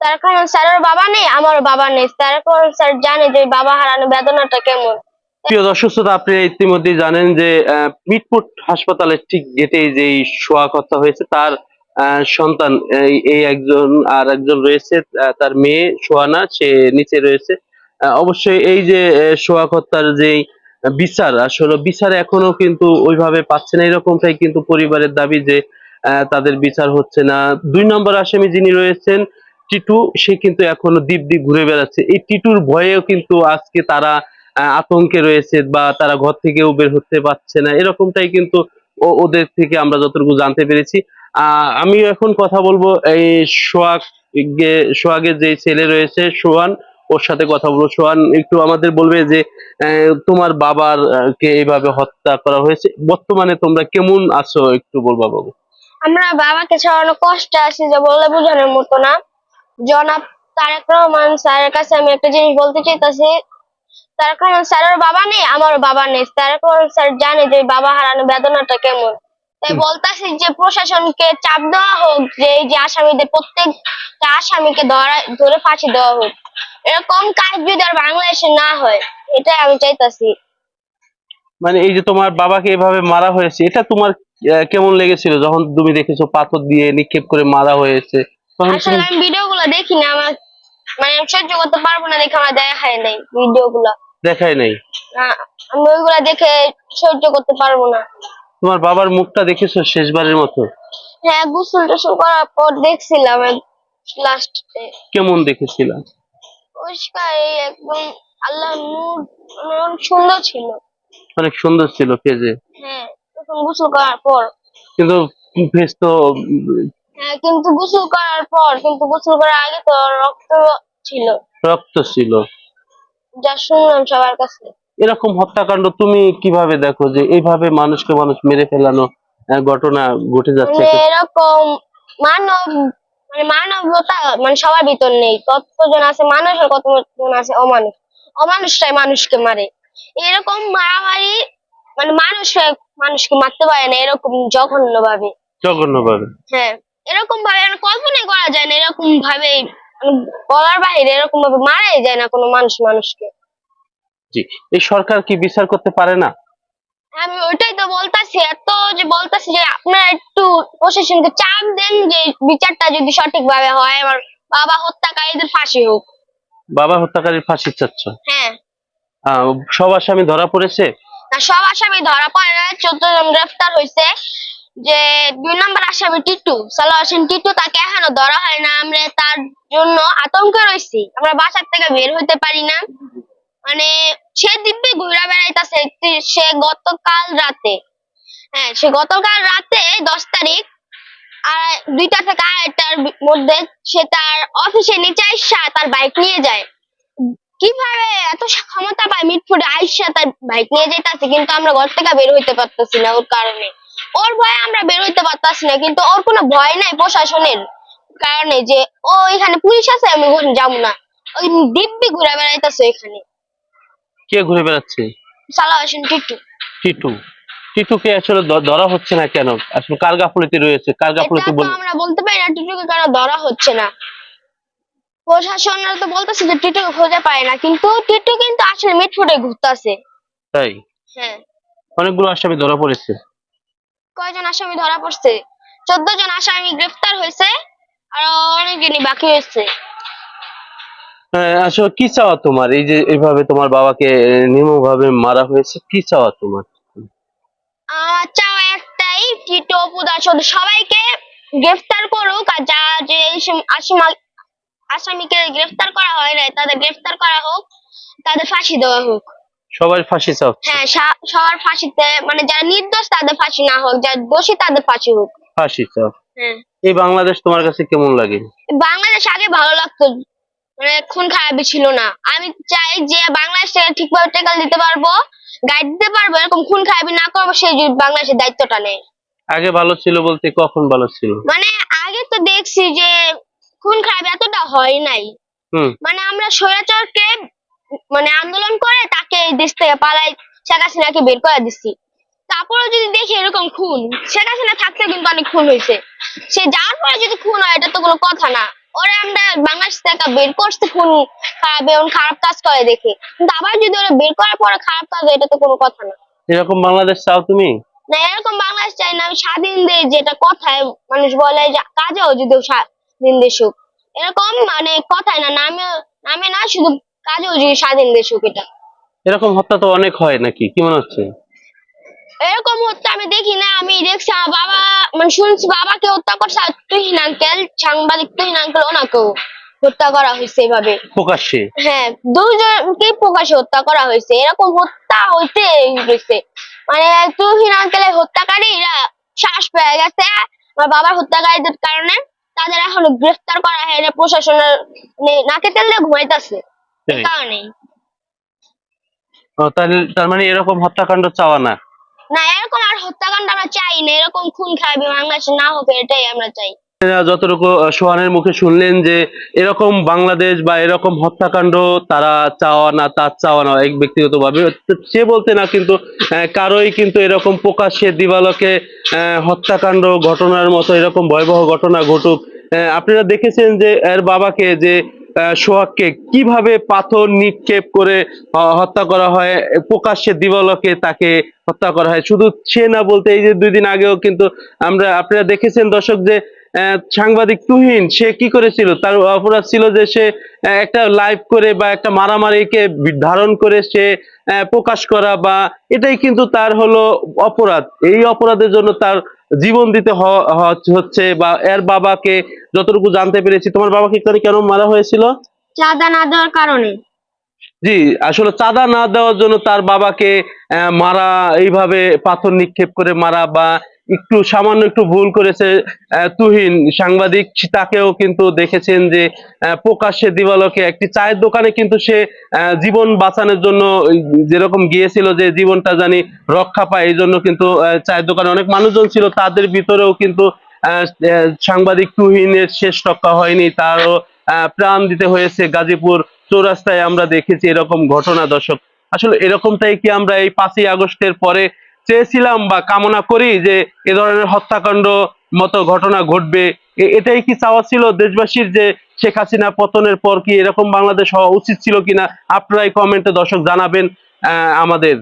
তার কারণ স্যারের বাবা নেই আমারও বাবা নেই। তার কারণ স্যার জানে যে বাবা হারানো বেদনাটা কেমন। প্রিয় দর্শক শ্রোতা আপনি ইতিমধ্যেই জানেন যে আহ, মিটফুট হাসপাতালের ঠিক গেটেই যেই শোয়াক হত্যা হয়েছে তার সন্তান এই একজন আর একজন রয়েছে তার মেয়ে সোহানা সে নিচে রয়েছে। অবশ্যই এই যে সোহাগ যে বিচার আসলে বিচার এখনও কিন্তু ওইভাবে পাচ্ছে না এরকমটাই কিন্তু পরিবারের দাবি যে তাদের বিচার হচ্ছে না। দুই নম্বর আসামি যিনি রয়েছেন টিটু, সে কিন্তু এখনও দ্বীপ দ্বীপ ঘুরে বেড়াচ্ছে। এই টিটুর ভয়েও কিন্তু আজকে তারা আতঙ্কে রয়েছে বা তারা ঘর থেকেও বের হতে পারছে না। এরকমটাই কিন্তু ওদের থেকে আমরা যতটুকু জানতে পেরেছি। আমি এখন কথা বলব এই সোহাগ সোহাগের যে ছেলে রয়েছে, সোহান, ওর সাথে কথা বলব। সোহান, একটু আমাদের বলবে যে তোমার বাবার কে এইভাবে হত্যা করা হয়েছে? বর্তমানে তোমরা কেমন আছো? একটু বলবা বাবু। আমরা বাবাকে ছাড়ানো কষ্টে আছি যে বলে বোঝানোর মতো না। জনাব তারেক রহমান স্যারের কাছে আমি একটা জিনিস বলতে চাইতেছি। তার কারণ স্যারের বাবা নেই আমারও বাবা নেই। তার কারণ স্যার জানে যে বাবা হারানো বেদনাটা কেমন। তাই বলতাছি যে প্রশাসনকে চাপ দেওয়া হোক যে এই যে আসামিদের প্রত্যেকটা আসামিকে ধরা ধরে ফাঁসি দেওয়া হোক। এরকম কাজ যদি আর বাংলাদেশে না হয় এটাই আমি চাইতাছি। মানে এই যে তোমার বাবাকে এভাবে মারা হয়েছে এটা তোমার কেমন লেগেছিল? যখন তুমি দেখেছ পাথর দিয়ে নিক্ষেপ করে মারা হয়েছে তখন আসলে আমি ভিডিও গুলো দেখি না আমার মানে আমি সহ্য করতে পারব না দেখে আমার দেখায় নাই ভিডিও গুলা। দেখাই নাই? আমি ওইগুলা দেখে সহ্য করতে পারব না। তোমার বাবার মুখটা দেখেছ শেষবারের মতো? হ্যাঁ গোসল টোসল করার পর দেখছিলাম লাস্টে কেমন দেখেছিলাম পরিষ্কার একদম আল্লাহ নূর অনেক সুন্দর ছিল। অনেক সুন্দর ছিল ফেজে হ্যাঁ তখন গোসল করার পর। কিন্তু ফেজ তো কিন্তু গোসল করার পর কিন্তু গোসল করার আগে তো রক্ত ছিল। রক্ত ছিল। যা শুনলাম সবার কাছে। এরকম হত্যাকাণ্ড তুমি কীভাবে দেখো যে এইভাবে মানুষকে মানুষ মেরে ফেলানো ঘটনা ঘটে যাচ্ছে? মানে এরকম মানব মানে মানবতা মানে সবার ভিতর নেই। কতজন আছে? মানুষ আর কতজন আছে? অমানুষ। অমানুষটাই মানুষকে মারে। এরকম মারামারি মানে মানুষ মানুষকে মারতে পারে না এরকম জঘন্য ভাবে জঘন্যভাবে। হ্যাঁ। এরকম ভাবে মানে কল্পনাই করা যায় না এরকম ভাবে মানে বলার বাইরে এরকম ভাবে মারাই যায় না কোনো মানুষ মানুষকে। জি এই সরকার কি বিচার করতে পারে না? আমি ওইটাই তো বলতাছি এত যে বলতাছি যে আপনারা একটু প্রশাসনকে চাপ দেন যে বিচারটা যদি সঠিক ভাবে হয় আমার বাবা হত্যাকারীদের ফাঁসি হোক। বাবা হত্যাকারীর ফাঁসি চাচ্ছ? হ্যাঁ। সব আসামি ধরা পড়েছে? সব আসামি ধরা পড়ে না চোদ্দ জন গ্রেফতার হয়েছে যে দুই নম্বর আসামি টিটু সালোয়ার হোসেন টিটু তাকে এখনও ধরা হয় না। আমরা তার জন্য আতঙ্কে রয়েছি। আমরা বাসার থেকে বের হইতে পারি না। মানে সে দিব্যি ঘুরে বেড়াইতেছে সে গতকাল রাতে। হ্যাঁ সে গতকাল রাতে দশ তারিখ, আর দুইটা থেকে আড়াইটার মধ্যে সে তার অফিসে নিচে আইসা তার বাইক নিয়ে যায়। কীভাবে এত ক্ষমতা পায় মিটফুটে আইসা তার বাইক নিয়ে যেতেছে কিন্তু আমরা ঘর থেকে বের হইতে পারতেছি না ওর কারণে। ওর ভয়ে আমরা বের হইতে পারতাছি না কিন্তু ওর কোনো ভয় নাই প্রশাসনের কারণে যে ও এখানে পুলিশ আছে আমি ওখানে যাব না। ওই দিব্যি ঘুরে বেড়াইতেছে এখানে। কে ঘুরে বেড়াচ্ছে? সালা হোসেন টিটু। টিটু। টিটুকে আসলে ধরা হচ্ছে না কেন? আসলে কার গাফলতি রয়েছে? কার এটা গাফলতি তো আমরা বলতে পারি না টিটুকে কেন ধরা হচ্ছে না? প্রশাসনরা তো বলতেছে যে টিটুকে খুঁজে পায় না কিন্তু টিটু কিন্তু আসলে মিটফুটে ঘুরতেছে। তাই? হ্যাঁ। অনেকগুলো আসামি ধরা পড়েছে। কয়জন আসামি ধরা পড়ছে? চোদ্দ জন আসামি গ্রেফতার হয়েছে আর অনেকজনই বাকি হয়েছে। হ্যাঁ, আসলে কি চাওয়া তোমার? এই যে এইভাবে তোমার বাবাকে নির্মমভাবে মারা হয়েছে কি চাওয়া তোমার? আমার চাওয়া একটাই টিটো পুদা শুধু সবাইকে গ্রেফতার করুক আর যা যে আসামিকে গ্রেফতার করা হয় নাই তাদের গ্রেফতার করা হোক তাদের ফাঁসি দেওয়া হোক। সবার ফাঁসি চাও? হ্যাঁ সবার ফাঁসিতে মানে যারা নির্দোষ তাদের ফাঁসি না হোক যারা দোষী তাদের ফাঁসি হোক। ফাঁসি চাও? হ্যাঁ। এই বাংলাদেশ তোমার কাছে কেমন লাগে? বাংলাদেশ আগে ভালো লাগতো। মানে খুন খারাপই ছিল না। আমি চাই যে বাংলাদেশ ঠিকভাবে টেকাল দিতে পারব গাইড দিতে পারব এরকম খুন খারাপি না করব সেই যদি বাংলাদেশের দায়িত্বটা নেয়। আগে ভালো ছিল বলতে কখন ভালো ছিল? মানে আগে তো দেখছি যে খুন খারাপ এতটা হয় নাই। হুম। মানে আমরা স্বৈরাচারকে মানে আন্দোলন করে তাকে এই দেশ থেকে পালাই শেখ হাসিনাকে বের করে দিচ্ছি তারপরে যদি দেখি এরকম খুন শেখ হাসিনা থাকতে কিন্তু অনেক খুন হয়েছে। সে যাওয়ার পরে যদি খুন হয় এটা তো কোনো কথা না। ওরা আমরা বাংলাদেশ থেকে বের করছে খুন খারাপ এবং খারাপ কাজ করে দেখে। কিন্তু আবার যদি ওরা বের করার পরে খারাপ কাজ হয় এটা তো কোনো কথা না। এরকম বাংলাদেশ চাও তুমি? না এরকম বাংলাদেশ চাই না। আমি স্বাধীন দেশ যেটা কথায় মানুষ বলে যে কাজেও যদি স্বাধীন দেশ হোক। এরকম মানে কথায় না নামে নামে না শুধু কাজেও যদি স্বাধীন এটা। এরকম হত্যা তো অনেক হয় নাকি? কি মনে হচ্ছে? এরকম হচ্ছে আমি দেখি না আমি দেখছি আমার বাবা মানে শুনছি বাবাকে হত্যা করছে আর তুহিন আঙ্কেল সাংবাদিক তুহিন আঙ্কেল ওনাকেও হত্যা করা হয়েছে এভাবে। প্রকাশ্যে? হ্যাঁ দুজনকে প্রকাশ্যে হত্যা করা হয়েছে এরকম হত্যা হইতে গেছে মানে তুহিন আঙ্কেলের হত্যাকারীরা শ্বাস পেয়ে গেছে আমার বাবার হত্যাকারীদের কারণে। তাদের এখনও গ্রেফতার করা হয় না প্রশাসনের মানে নাকে তেল দিয়ে ঘুমাইতেছে। তাহলে তার মানে এরকম হত্যাকাণ্ড চাওয়া না? না এরকম আর হত্যাকাণ্ড আমরা চাই না এরকম খুন খারাপি বাংলাদেশে না হোক এটাই আমরা চাই। যতটুকু সোহানের মুখে শুনলেন যে এরকম বাংলাদেশ বা এরকম হত্যাকাণ্ড তারা চাওয়া না তার চাওয়া না এক ব্যক্তিগতভাবে। তো সে বলতে না কিন্তু কারোই কিন্তু এরকম প্রকাশ্যে দিবালকে হত্যাকাণ্ড ঘটনার মতো এরকম ভয়াবহ ঘটনা ঘটুক। আপনারা দেখেছেন যে এর বাবাকে যে সোহাগকে কীভাবে পাথর নিক্ষেপ করে হত্যা করা হয়? প্রকাশ্যে দিবালকে তাকে হত্যা করা হয়। শুধু সে না বলতে, এই যে দুই দিন আগেও কিন্তু আমরা, আপনারা দেখেছেন দর্শক যে সাংবাদিক তুহিন, সে কি করেছিল? তার অপরাধ ছিল যে সে একটা লাইভ করে বা একটা মারামারিকে ধারণ করে সে প্রকাশ করা বা এটাই কিন্তু তার হলো অপরাধ। এই অপরাধের জন্য তার জীবন দিতে হচ্ছে বা এর বাবাকে যতটুকু জানতে পেরেছি তোমার বাবাকে কেন মারা হয়েছিল? চাঁদা না দেওয়ার কারণে। জি আসলে চাঁদা না দেওয়ার জন্য তার বাবাকে আহ, মারা এইভাবে পাথর নিক্ষেপ করে মারা বা একটু সামান্য একটু ভুল করেছে তুহিন সাংবাদিক, তাকেও কিন্তু দেখেছেন যে প্রকাশ্যে দিবালকে একটি চায়ের দোকানে কিন্তু সে জীবন বাঁচানোর জন্য যেরকম গিয়েছিল যে জীবনটা জানি রক্ষা পায়, এই জন্য কিন্তু চায়ের দোকানে অনেক মানুষজন ছিল, তাদের ভিতরেও কিন্তু সাংবাদিক তুহিনের শেষ রক্ষা হয়নি, তারও প্রাণ দিতে হয়েছে গাজীপুর চৌরাস্তায় আমরা দেখেছি এরকম ঘটনা, দর্শক। আসলে এরকমটাই কি আমরা এই পাঁচই আগস্টের পরে চেয়েছিলাম বা কামনা করি যে এ ধরনের হত্যাকাণ্ড মতো ঘটনা ঘটবে। এটাই কি চাওয়া ছিল দেশবাসীর যে শেখ হাসিনা পতনের পর কি এরকম বাংলাদেশ হওয়া উচিত ছিল কিনা? আপনারাই কমেন্টে দর্শক জানাবেন আমাদের।